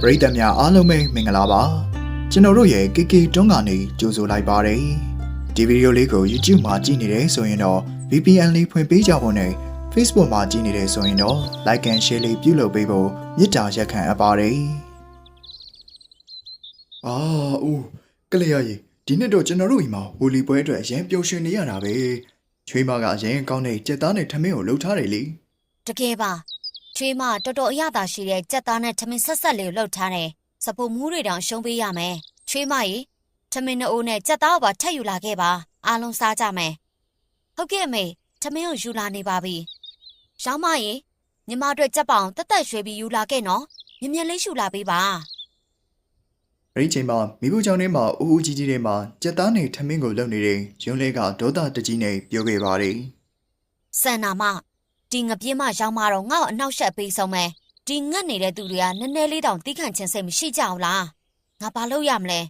ပရိသတ်များအားလုံးပဲမင်္ဂလာပါကျွန်တော်တို့ရဲ့ KK တွန်းကနေကြိုဆိုလိုက်ပါတယ်ဒီဗီဒီယိုလေးကို YouTube မှာကြည့်နေတယ်ဆိုရင်တော့ VPN လေးဖွင့်ပေးကြဖို့နဲ့ Facebook မှာကြည့်နေတယ်ဆိုရင်တော့ Like and Share လေးပြုလုပ်ပေးဖို့မေတ္တာရက်ခံအပ်ပါတယ်အာဦးကလေးရည်ဒီနှစ်တော့ကျွန်တော်တို့အိမ်မှာဟိုလီပွဲအတွက်အရင်ပျော်ရွှင်နေရတာပဲချွေးမကအရင်ကောင်းတဲ့ကြက်သားနဲ့ထမင်းကိုလှုပ်ထားတယ်လေတကယ်ပါ ချွေးမတော်တော်အရသာရှိတဲ့ကြက်သားနဲ့ထမင်းဆက်ဆက်လေးကိုလှုပ်ထားတယ်စပူမူးတွေတောင်ရှုံးပေးရမယ်ချွေးမရေထမင်းနှိုးနဲ့ကြက်သားကိုပါထက်ယူလာခဲ့ပါအားလုံးစားကြမယ်ဟုတ်ကဲ့အမေထမင်းကိုယူလာနေပါပြီရောင်းမရေညီမအတွက်ကြက်ပောင်တက်တက်ရွှေပြီးယူလာခဲ့နော်မြင်မြင်လေးရှူလာပေးပါအဲ့ဒီချိန်မှာမိဖို့ကြောင့်ထဲမှာအူအူကြီးကြီးထဲမှာကြက်သားနဲ့ထမင်းကိုလုပ်နေတဲ့ရုံးလေးကဒေါသတကြီးနဲ့ပြောခဲ့ပါတယ်စန္နာမ ဒီငပြင်းမရောင်းမတော့ငါ့ကိုအနောက်ရှက်ပေးဆုံးမယ်ဒီငတ်နေတဲ့သူတွေကနည်းနည်းလေးတောင်တီးခန့်ခြင်းစိတ်မရှိကြဘူးလားငါဘာလုပ်ရမလဲ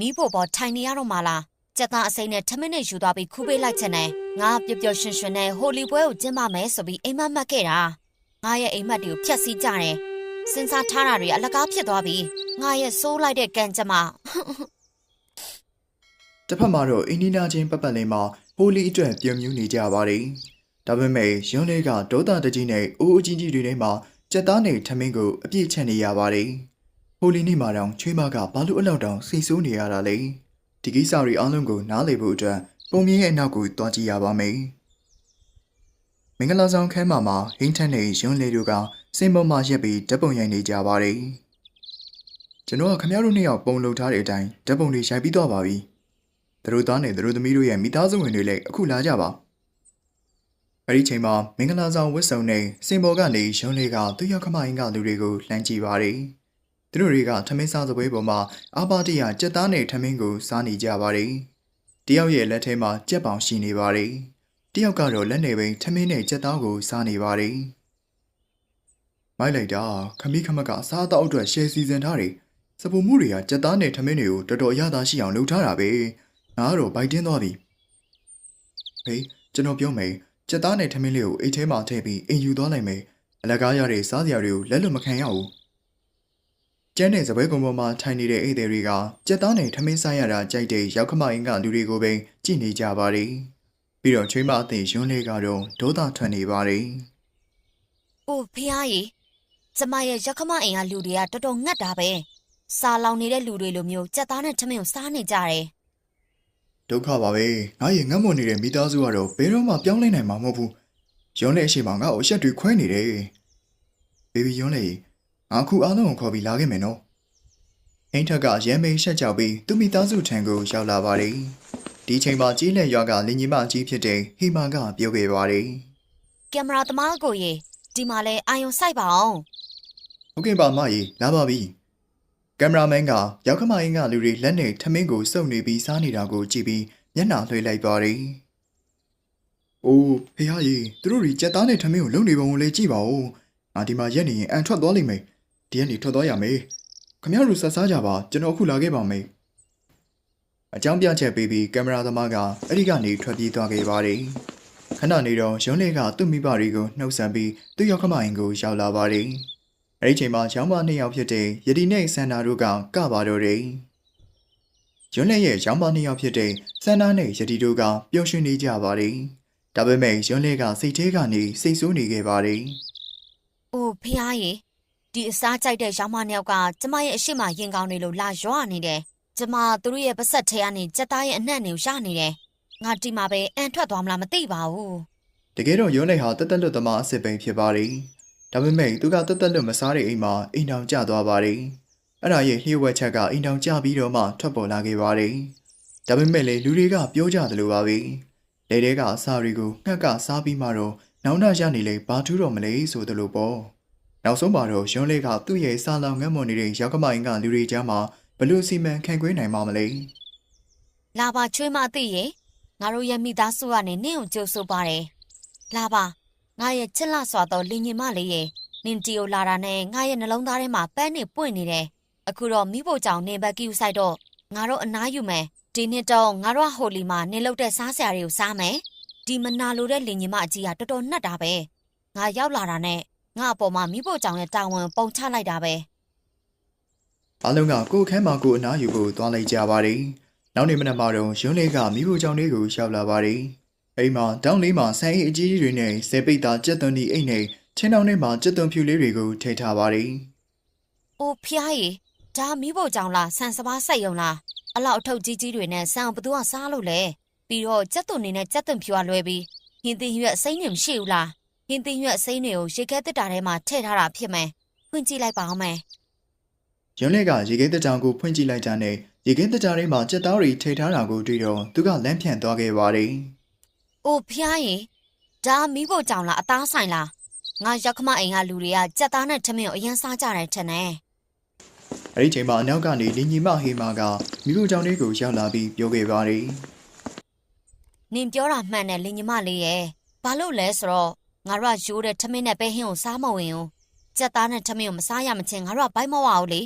နီးဖို့ပေါ်ထိုင်နေရတော့မှလားကြက်သားအစိမ်းနဲ့ထမင်းနဲ့ယူသွားပြီးခူးပေးလိုက်ချင်တယ်ငါပျော်ပျော်ရွှင်ရွှင်နဲ့ဟိုလီပွဲကိုကျင်းပမယ်ဆိုပြီးအိမ်မက်မက်ခဲ့တာငါရဲ့အိမ်မက်တွေကိုဖျက်ဆီးကြတယ်စဉ်းစားထားတာတွေအလကားဖြစ်သွားပြီငါရဲ့စိုးလိုက်တဲ့ကံကြမ္မာ။တစ်ဖက်မှာတော့အင်ဒီနာချင်းပတ်ပတ်လေးမှာဟိုလီအတွက်ပြုံမြူးနေကြပါတယ်။ ဒါပေမဲ့ရုံးလေးကဒေါသတကြီးနဲ့အူအူကြီးကြီးတွေထဲမှာကြက်သားနဲ့ထမင်းကိုအပြည့်ချက်နေရပါတယ်။ဟိုလီနေ့မှာတော့ချွေးမကဘာလို့အလောက်တောင်စိတ်ဆိုးနေရတာလဲ။ဒီကိစ္စတွေအားလုံးကိုနားလည်ဖို့အတွက်ပုံမြင့်ရဲ့အနောက်ကိုတွားကြည့်ရပါမယ်။မင်္ဂလာဆောင်ခန်းမှာမှာဟင်းထက်နဲ့ရုံးလေးတို့ကစင်ပေါ်မှာရက်ပြီးဓာတ်ပုံရိုက်နေကြပါတယ်။ကျွန်တော်ကခမရတို့နှစ်ယောက်ပုံလုပ်ထားတဲ့အတိုင်းဓာတ်ပုံတွေရိုက်ပြီးတော့ပါပြီ။သူတို့သားနဲ့သူတို့သမီးတို့ရဲ့မိသားစုဝင်တွေလည်းအခုလာကြပါ အဲ့ဒီချိန်မှာမင်္ဂလာဆောင်ဝတ်စုံနဲ့စင်ပေါ်ကနေရုံးလေးကသူ့ရောက်ခမအင်းကလူတွေကိုလှမ်းကြည့်ပါတယ်သူတို့တွေကထမင်းစားစပွဲပေါ်မှာအာပါတရကြက်သားနဲ့ထမင်းကိုစားနေကြပါတယ်တယောက်ရဲ့လက်ထဲမှာကြက်ပောင်ရှိနေပါတယ်တယောက်ကတော့လက်နဲ့ပင်ထမင်းနဲ့ကြက်သားကိုစားနေပါတယ်မိုက်လိုက်တာခမီးခမက်ကအစားအသောက်အတွက်ရှယ်စီစဉ်ထားတယ်စပူမှုတွေကကြက်သားနဲ့ထမင်းတွေကိုတော်တော်အရသာရှိအောင်လုပ်ထားတာပဲငါကတော့ဘိုက်တင်းသွားပြီဟေးကျွန်တော်ပြောမယ် စက်သားနဲ့ထမင်းလေးကိုအိတ်ထဲမှာထည့်ပြီးအိမ်ယူသွားလိုက်မယ်အလကားရတဲ့စားစရာတွေကိုလက်လွတ်မခံရဘူးကျန်းတဲ့စပွဲကုံပေါ်မှာထိုင်နေတဲ့အိတ်တွေကစက်သားနဲ့ထမင်းစားရတာကြိုက်တဲ့ရောက်ခမအင်းကလူတွေကိုပဲကြည့်နေကြပါတယ်ပြီးတော့ချွေးမအသိရွန်းလေးကတော့ဒေါသထွက်နေပါတယ်။အိုဖះရေကျမရဲ့ရခမအိမ်ကလူတွေကတော်တော်ငတ်တာပဲ။စားလောင်နေတဲ့လူတွေလိုမျိုးကြက်သားနဲ့ထမင်းကိုစားနေကြတယ် ဒုက္ခပါပဲငါရဲ့ငတ်မွတ်နေတဲ့မိသားစုကတော့ဘယ်တော့မှပြောင်းလဲနိုင်မှာမဟုတ်ဘူးရွန်းလေးအရှိမငါ့ကိုအဆက်တွေခွဲနေတယ်ဘေဘီရွန်းလေးငါအခုအားလုံးကိုခေါ်ပြီးလာခဲ့မယ်နော်အိမ်ထက်ကရမ်းမိန်ရှက်ကြောက်ပြီးသူ့မိသားစုထံကိုရောက်လာပါတယ်ဒီချိန်မှာကြီးလက်ရွာကလင်ကြီးမအကြီးဖြစ်တဲ့ဟီမာကပြောခဲ့ပါတယ်။ကင်မရာသမားကိုရေဒီမှာလဲအာယုံစိုက်ပါအောင်ဟုတ်ကဲ့ပါမကြီးလာပါပြီ ကင်မရာမန်ကရောက်ခမအင်းကလူတွေလက်နဲ့ထမင်းကိုစုပ်နေပြီးစားနေတာကိုကြည့်ပြီးမျက်နှာလွှဲလိုက်ပါတယ်။အိုးဖေဟာကြီးသူတို့တွေကြက်သားနဲ့ထမင်းကိုလုံနေပုံကိုလည်းကြည့်ပါဦး။ငါဒီမှာရက်နေရင်အန်ထွက်သွားလိမ့်မယ်။ဒီကနေထွက်သွားရမယ်။ခမရတို့ဆက်စားကြပါကျွန်တော်အခုလာခဲ့ပါမယ်။အကြောင်းပြချက်ပေးပြီးကင်မရာသမားကအဲ့ဒီကနေထွက်ပြေးသွားခဲ့ပါတယ်။ခဏနေတော့ရုံးလေးကသူ့မိဘတွေကိုနှုတ်ဆက်ပြီးသူ့ရောက်ခမအင်းကိုရောက်လာပါတယ်။ အဲ့ဒီချိန်မှာရောင်းမနှစ်ယောက်ဖြစ်တဲ့ယတိနဲ့ဆန္ဒတို့ကကပါတော့တယ်။ရွန်းလက်ရဲ့ရောင်းမနှစ်ယောက်ဖြစ်တဲ့ဆန္ဒနဲ့ယတိတို့ကပျော်ရွှင်နေကြပါတယ်။ဒါပေမဲ့ရွန်းလက်ကစိတ်ထဲကနေစိတ်ဆိုးနေခဲ့ပါတယ်။အိုဖះရေဒီအစားကြိုက်တဲ့ရောင်းမနှစ်ယောက်ကကျမရဲ့အရှိမရင်ကောင်းနေလို့လာရွာနေတယ်။ကျမသူတို့ရဲ့ပါဆက်ထဲကနေကြက်သားရဲ့အနှံ့တွေကိုရနေတယ်။ငါဒီမှာပဲအန်ထွက်သွားမလားမသိပါဘူး။တကယ်တော့ရွန်းလက်ဟာတက်တက်လွတ်သမားအစ်စ်ပိန်ဖြစ်ပါတယ်။ ဒါပေမဲ့သူကတက်တက်လွတ်မစားတဲ့အိမ်မှာအိမ်တောင်ကျသွားပါတယ်။အဲ့ဒါရဲ့လျှို့ဝှက်ချက်ကအိမ်တောင်ကျပြီးတော့မှထွက်ပေါ်လာခဲ့ပါတယ်။ဒါပေမဲ့လေလူတွေကပြောကြတယ်လို့ပါပဲ။လေတဲကအစာတွေကိုငှက်ကစားပြီးမှတော့နောင်တရနေလေဘာထူးတော့မလဲဆိုသလိုပေါ့။နောက်ဆုံးမှာတော့ရွန်းလေးကသူ့ရဲ့စာလောင်ငတ်မွန်နေတဲ့ရောက်ကမိုင်ကလူတွေကြားမှာဘလို့စီမံခန့်ခွဲနိုင်မှာမလဲ။လာပါချွေးမသိရေငါတို့ရဲ့မိသားစုကနေနင့်ကိုကြိုးဆိုပါတယ်။လာပါ ငါရဲ့ချစ်လစွာသောလင်ညီမလေးရေနင်တီကိုလာတာနဲ့ငါရဲ့နှလုံးသားထဲမှာပန်းနေပွင့်နေတယ်။အခုတော့မိဖို့ကြောင့်နေဘက်ကီယူဆိုင်တော့ငါတို့အနားယူမယ်။ဒီနှစ်တော့ငါတို့ကဟိုလီမှာနေလောက်တဲ့စားစရာတွေကိုစားမယ်။ဒီမနာလိုတဲ့လင်ညီမအကြီးကတော်တော်နှက်တာပဲ။ငါရောက်လာတာနဲ့ငါအပေါ်မှာမိဖို့ကြောင့်ရဲ့တာဝန်ပုံချလိုက်တာပဲအားလုံးကကိုယ်ခန်းမှာကိုယ်အနားယူဖို့သွားလိုက်ကြပါတယ်။နောက်နေ့မနက်မှာတော့ရွန်းလေးကမိဖို့ကြောင့်လေးကိုရောက်လာပါတယ်။ အိမ်မှာတောင်းလေးမှာဆန်အိတ်အကြီးကြီးတွေနဲ့ဆေပိတ်သားကြက်သွန်ဒီအိတ်နဲ့ချင်းတောင်းလေးမှာကြက်သွန်ဖြူလေးတွေကိုထည့်ထားပါတယ်။အိုဖျားရီဒါမီးဖို့ကြောင့်လားဆန်စပါးဆက်ယုံလားအလောက်အထုပ်ကြီးကြီးတွေနဲ့ဆန်ဘသူကစားလို့လဲပြီးတော့ကြက်သွန်နေနဲ့ကြက်သွန်ဖြူကလွဲပြီးဟင်းသီးရွက်အစိမ်းတွေမရှိဘူးလားဟင်းသီးရွက်အစိမ်းတွေကိုရေခဲတစ်တာထဲမှာထည့်ထားတာဖြစ်မယ်ဖွင့်ကြည့်လိုက်ပါအောင်မယ်ရွန်းလေးကရေခဲတကြောင်ကိုဖွင့်ကြည့်လိုက်တာနဲ့ရေခဲတကြောင်လေးမှာကြက်သားတွေထည့်ထားတာကိုတွေ့တော့သူကလမ်းဖြန့်သွားခဲ့ပါတယ်။ အိုဖျားရီဒါမီးဖို့ကြောင့်လားအသားဆိုင်လားငါရောက်ခမအိမ်ကလူတွေကကြက်သားနဲ့ထမင်းကိုအရင်စားကြတယ်ထင်တယ်အဲ့ဒီချိန်မှာအနောက်ကနေလင်ညီမဟေမာကမိဖို့ကြောင့်လေးကိုရောက်လာပြီးပြောခဲ့ပါတယ်နင်ပြောတာမှန်တယ်လင်ညီမလေးရဲ့ဘာလို့လဲဆိုတော့ငါတို့ကရိုးတဲ့ထမင်းနဲ့ပဲဟင်းကိုစားမဝင်ဘူးကြက်သားနဲ့ထမင်းကိုမစားရမချင်းငါတို့ကဘိုက်မဝဘူးလေ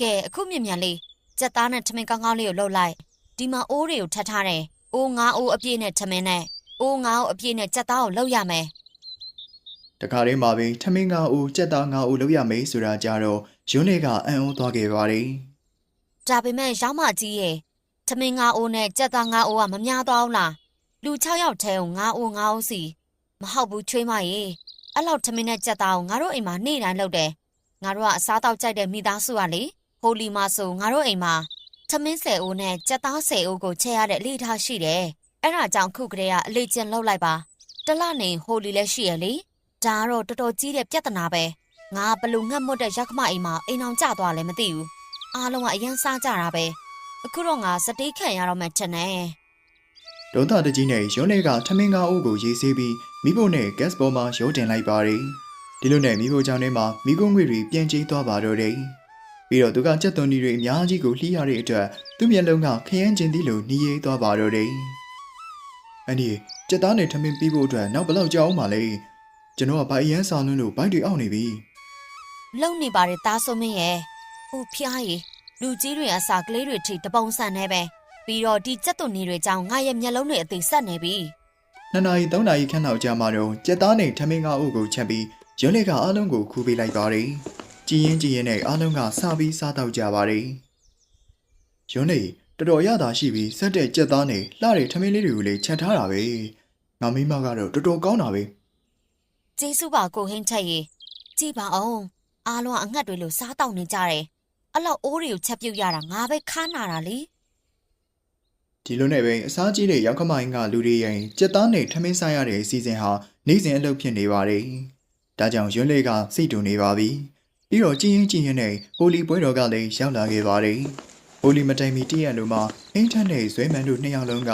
ကဲအခုမြင်မြန်လေးကြက်သားနဲ့ထမင်းကောင်းကောင်းလေးကိုလှုပ်လိုက်ဒီမှာအိုးတွေကိုထပ်ထားတယ်အိုးငါးအိုးအပြည့်နဲ့ထမင်းနဲ့ အိုးငါးအိုးအပြည့်နဲ့ကြက်သားကိုလှုပ်ရမယ်။တခါတည်းမှာပဲထမင်းငါးဦးကြက်သားငါးဦးလောက်ရမယ်ဆိုတာကြတော့ရွန်းလေးကအံ့ဩသွားခဲ့ပါတယ်ဒါပေမဲ့ရောင်းမကြီးရဲ့ထမင်းငါးအိုးနဲ့ကြက်သားငါးအိုးကမများသွားဘူးလားလူ6ယောက်ထဲကိုငါးအိုးငါးအိုးစီမဟုတ်ဘူးချွေးမရေအဲ့လောက်ထမင်းနဲ့ကြက်သားကိုငါတို့အိမ်မှာနေ့တိုင်းလုပ်တယ်ငါတို့ကအစားတောက်ကြိုက်တဲ့မိသားစုကလေဟိုလီမှာဆိုငါတို့အိမ်မှာထမင်းဆယ်အိုးနဲ့ကြက်သားဆယ်အိုးကိုချက်ရတဲ့အလေးထားရှိတယ် အဲ့ဒါကြောင့်ခုကလေးကအလေးကျင့်လုပ်လိုက်ပါတလနေဟိုလီလည်းရှိရလေဒါကတော့တော်တော်ကြီးတဲ့ပြဿနာပဲငါဘလို့ငတ်မွတ်တဲ့ရက်ခမအိမ်မှာအိမ်အောင်ကျသွားလည်းမသိဘူးအားလုံးကအရန်စားကြတာပဲအခုတော့ငါစတေးခံရတော့မှထင်တယ်။ဒေါသတကြီးနဲ့ရွန်းလေးကထမင်းငါးဦးကိုရေးဆေးပြီးမိဖို့နဲ့ gas ပေါ်မှာရိုးတင်လိုက်ပါတယ်။ဒီလိုနဲ့မိဖို့ကြောင့်ထဲမှာမိကုန်းငွေတွေပြန်ကျင်းသွားပါတော့တယ်။ပြီးတော့သူကကြက်သွန်ဒီတွေအများကြီးကိုလှီးရတဲ့အတွက်သူ့မျက်လုံးကခရမ်းကျင်သီးလိုနှီးရေးသွားပါတော့တယ်။အ န်ဒီကြက်သားနဲ့ထမင်းပြီးဖို့အတွက်နောက်ဘယ်လောက်ကြာအောင်မလဲ။ကျွန်တော်ကဘိုင်အရန်ဆောင်လွန်းလို့ဘိုက်တွေအောက်နေပြီ။လုံနေပါတယ်သားစုံမင်းရဲ့ဟိုဖျားရီလူကြီးတွေအစာကလေးတွေထိတပုံဆန်နေပဲပြီးတော့ဒီကြက်သွန်နေတွေကြောင့်ငါရဲ့မျက်လုံးတွေအသေးဆက်နေပြီနှစ်နာရီသုံးနာရီခန့်လောက်ကြာမှတော့ကြက်သားနဲ့ထမင်းကားအုပ်ကိုချက်ပြီးရွန်းလက်ကအားလုံးကိုခူးပေးလိုက်ပါတယ်။ကြည်ရင်ကြည်ရင်နဲ့အားလုံးကစားပြီးစားတော့ကြပါတယ်။ရွန်းလက် တော်တော်ရတာရှိပြီးဆက်တဲ့ကြက်သားနဲ့လှတဲ့ထမင်းလေးတွေကိုလည်းချက်ထားတာပဲ။ငါမိမကတော့တော်တော်ကောင်းတာပဲကျေးဇူးပါကိုဟင်းချက်ရေကြည်ပါအောင်အားလုံးကအငတ်တွေလို့စားတောက်နေကြတယ်အဲ့လောက်အိုးတွေကိုချက်ပြုတ်ရတာငါပဲခါနာတာလေ။ဒီလိုနဲ့ပဲအစားကြီးတဲ့ရောက်ခမိုင်းကလူတွေရင်ကြက်သားနဲ့ထမင်းစားရတဲ့အစီအစဉ်ဟာနေ့စဉ်အလုပ်ဖြစ်နေပါတယ်။ဒါကြောင့်ရွန်းလက်ကစိတ်တူနေပါပြီ။ပြီးတော့ကြည်ရင်ကြည်ရင်နဲ့ဟိုလီပွဲတော်ကလည်းရောက်လာခဲ့ပါတယ်။ ဟိုလီမတိုင်မီတည့်ရက်လိုမှာအင်ထက်နဲ့ဇွဲမန်တို့နှစ်ယောက်လုံးက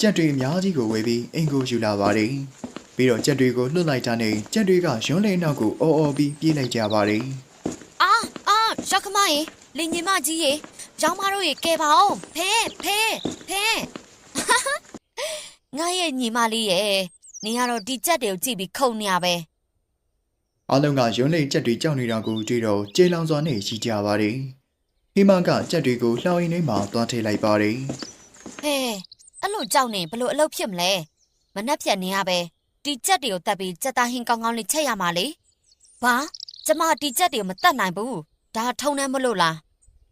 ကြက်တွေအများကြီးကိုဝယ်ပြီးအင်ကိုယူလာပါတယ်။ပြီးတော့ကြက်တွေကိုလွှတ်လိုက်တာနဲ့ကြက်တွေကရွန်းလဲနောက်ကိုအော်အော်ပြီးပြေးလိုက်ကြပါတယ်အာအာရောက်ခမရေလင်ညီမကြီးရေရောင်းမတို့ရေကဲပါအောင်ဖဲဖဲဖဲငါရဲ့ညီမလေးရဲ့နင်ကတော့ဒီကြက်တွေကိုကြည့်ပြီးခုန်နေရပဲ။အားလုံးကရွန်းလဲကြက်တွေကြောက်နေတာကိုတွေ့တော့ကျေလောင်စွာနဲ့ရှိကြပါတယ်။ ဟိမကကြက်တွေကိုလှောင်ရင်းထဲမှာသွားထည့်လိုက်ပါတယ်ဟဲအဲ့လိုကြောက်နေဘလို့အလုပ်ဖြစ်မလဲမနှက်ဖြတ်နေရပဲဒီကြက်တွေကိုတတ်ပြီးကြက်သားဟင်းကောင်းကောင်းလေးချက်ရမှာလေဘာကျမဒီကြက်တွေကိုမတတ်နိုင်ဘူးဒါထုံနှမ်းမလို့လား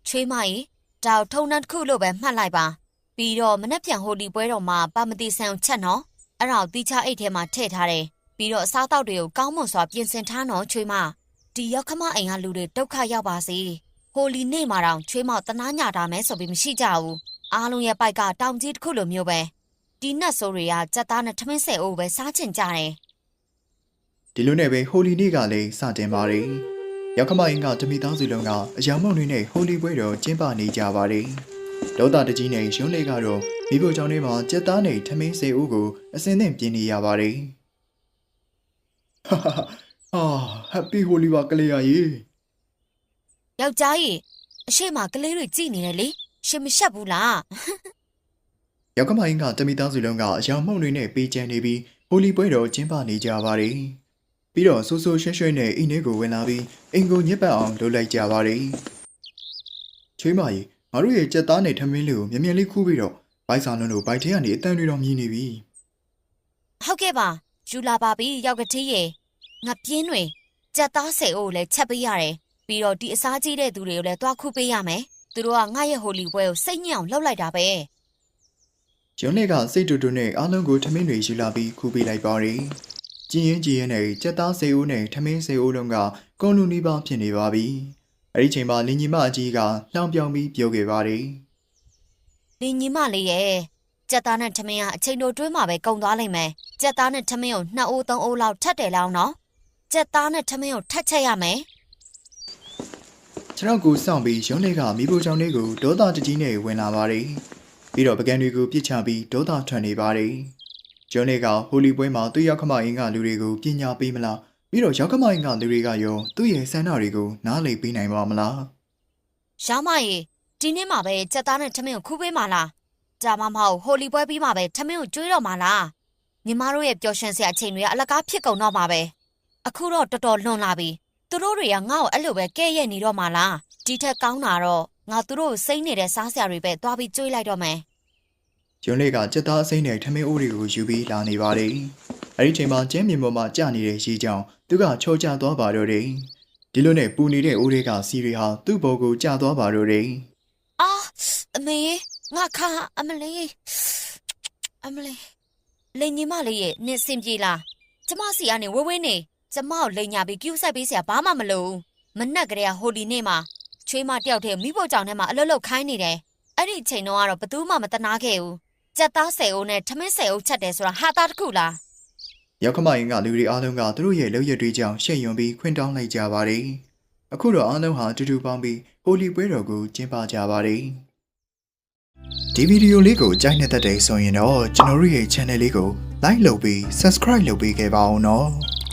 ချွေးမကြီးဒါကိုထုံနှမ်းတစ်ခုလို့ပဲမှတ်လိုက်ပါပြီးတော့မနှက်ဖြန်ဟိုဒီပွဲတော်မှာပါမတိဆန်ကိုချက်နော်အဲ့ဒါကိုတီချအိတ်ထဲမှာထည့်ထားတယ်ပြီးတော့အစားတောက်တွေကိုကောင်းမွန်စွာပြင်ဆင်ထားနော်ချွေးမဒီရောက်ခမအိမ်ကလူတွေဒုက္ခရောက်ပါစေ ဟိုလီနေ့မှာတော့ချွေးမောက်တနာညာတာမဲဆိုပြီးမရှိကြဘူးအားလုံးရဲ့ပိုက်ကတောင်ကြီးတစ်ခုလိုမျိုးပဲဒီနတ်ဆိုးတွေကကြက်သားနဲ့ထမင်းဆဲအိုးပဲစားချင်ကြတယ်။ဒီလိုနဲ့ပဲဟိုလီနေ့ကလည်းစတင်ပါတယ်။ရောက်ခမအင်းကတမိသားစုလုံးကအယောင်မုံတွေနဲ့ဟိုလီပွဲတော်ကျင်းပနေကြပါတယ်။ဒေါသတကြီးနဲ့ရွန်းလေးကတော့မိဖို့ကြောင့်ထဲမှာကြက်သားနဲ့ထမင်းစေဦးကိုအစင်းသင့်ပြင်နေရပါတယ်။ဟာဟာဟာအာဟက်ပီဟိုလီပါကလေးရရေ ယောက်ျားကြီးအရှိမကလေးတွေကြည်နေတယ်လေရှင်မရှက်ဘူးလားရောက်ခမအင်းကတမိသားစုလုံးကအယောင်မုံတွေနဲ့ပေးချမ်းနေပြီးဟိုလီပွဲတော်ကျင်းပနေကြပါတယ်။ပြီးတော့ဆိုးဆိုးရွှဲရွှဲနဲ့အိမ်ထဲကိုဝင်လာပြီးအင်ကိုညစ်ပတ်အောင်လုပ်လိုက်ကြပါတယ်။ချွေးမကြီးငါတို့ရဲ့ကြက်သားနဲ့ထမင်းလေးကိုမြင်မြင်လေးခူးပြီးတော့ဘိုက်ဆောင်လုံးတို့ဘိုက်ထဲကနေအတန်တွေတော့မြည်နေပြီဟုတ်ကဲ့ပါယူလာပါပြီယောက်ကတိရေငါပြင်းတွေကြက်သားဆဲအိုးလည်းချက်ပေးရတယ် ပြီးတော့ဒီအစားကြီးတဲ့သူတွေကိုလည်းတွားခုပေးရမယ်သူတို့ကငါရဲ့ဟိုလီပွဲကိုစိတ်ညစ်အောင်လှုပ်လိုက်တာပဲ။ရုံးလေးကစိတ်တူတူနဲ့အားလုံးကိုထမင်းတွေယူလာပြီးခူးပေးလိုက်ပါတယ်။ကြည်ရင်ကြည်ရင်နဲ့ကြက်သားစေအိုးနဲ့ထမင်းစေအိုးလုံးကကုန်းလူနီးပါးဖြစ်နေပါပြီ။အဲဒီချိန်မှာလင်ကြီးမအကြီးကလောင်ပြောင်ပြီးပြောခဲ့ပါတယ်။လင်ညီမလေးရဲ့ကြက်သားနဲ့ထမင်းကအချိန်တိုတွင်းမှာပဲကုန်သွားလိမ့်မယ်ကြက်သားနဲ့ထမင်းကိုနှစ်အိုးသုံးအိုးလောက်ထပ်တယ်လောက်နော်ကြက်သားနဲ့ထမင်းကိုထပ်ချက်ရမယ် ခြေထောက်ကိုစောင့်ပြီးရုံးလေးကမိဖို့ချောင်းလေးကိုဒေါသတကြီးနဲ့ဝင်လာပါတယ်။ပြီးတော့ပကံတွေကိုပြစ်ချပြီးဒေါသထွက်နေပါတယ်။ရုံးလေးကဟိုလီပွဲမှာသူ့ရောက်ခမအင်းကလူတွေကိုပညာပေးမလားပြီးတော့ရောက်ခမအင်းကလူတွေကရောသူ့ရဲ့ဆန္ဒတွေကိုနားလည်ပေးနိုင်ပါမလားရောင်းမရေဒီနေ့မှပဲကြက်သားနဲ့ထမင်းကိုခူးပေးမှလားဒါမှမဟုတ်ဟိုလီပွဲပြီးမှပဲထမင်းကိုကျွေးတော့မှလားညီမတို့ရဲ့ပျော်ရွှင်စရာအချိန်တွေကအလကားဖြစ်ကုန်တော့မှာပဲအခုတော့တော်တော်လွန်လာပြီ သူတို့တွေကငါ့ကိုအဲ့လိုပဲကဲ့ရဲ့နေတော့မှလားဒီထက်ကောင်းတာတော့ငါသူတို့ကိုစိမ့်နေတဲ့စားစရာတွေပဲသွားပြီးကျွေးလိုက်တော့မယ်။ရုံးလေးကစက်သားအစိမ့်နဲ့ထမင်းအိုးတွေကိုယူပြီးလာနေပါတယ်။အဲဒီချိန်မှာကျင်းမြင်ပေါ်မှာကြာနေတဲ့ရေကြောင်သူကချောချသွားပါတော့တယ်။ဒီလိုနဲ့ပူနေတဲ့အိုးတွေကစီရီဟာသူ့ဘောကိုကြာသွားပါတော့တယ်။အာအမေငါခါအမလေးအမလေးလိန်ညီမလေးရဲ့နင်စင်ပြေလားကျမစီကနေဝဲဝဲနေ ကျမကိုလိန်ညာပြီးကျူးဆက်ပေးစရာဘာမှမလိုဘူးမနှက်ကလေးကဟိုလီနေ့မှာချွေးမတယောက်တည်းမိဖို့ကြောင့်ထဲမှာအလွတ်လွတ်ခိုင်းနေတယ်အဲ့ဒီအချိန်တော့ကတော့ဘသူမှမတနာခဲ့ဘူးကြက်သားဆယ်အိုးနဲ့ထမင်းဆယ်အိုးချက်တယ်ဆိုတာဟာသားတစ်ခုလားရောက်ခမရင်ကလူတွေအားလုံးကသူတို့ရဲ့လောက်ရတွေကြောင့်ရှက်ယွံပြီးခွင့်တောင်းလိုက်ကြပါတယ်။အခုတော့အားလုံးဟာတူတူပေါင်းပြီးဟိုလီပွဲတော်ကိုကျင်းပကြပါတယ်။ဒီဗီဒီယိုလေးကိုကြိုက်နေတဲ့တဲ့ဆိုရင်တော့ကျွန်တော်တို့ရဲ့ channel လေးကို like လုပ်ပြီး subscribe လုပ်ပေးခဲ့ပါအောင်နော်။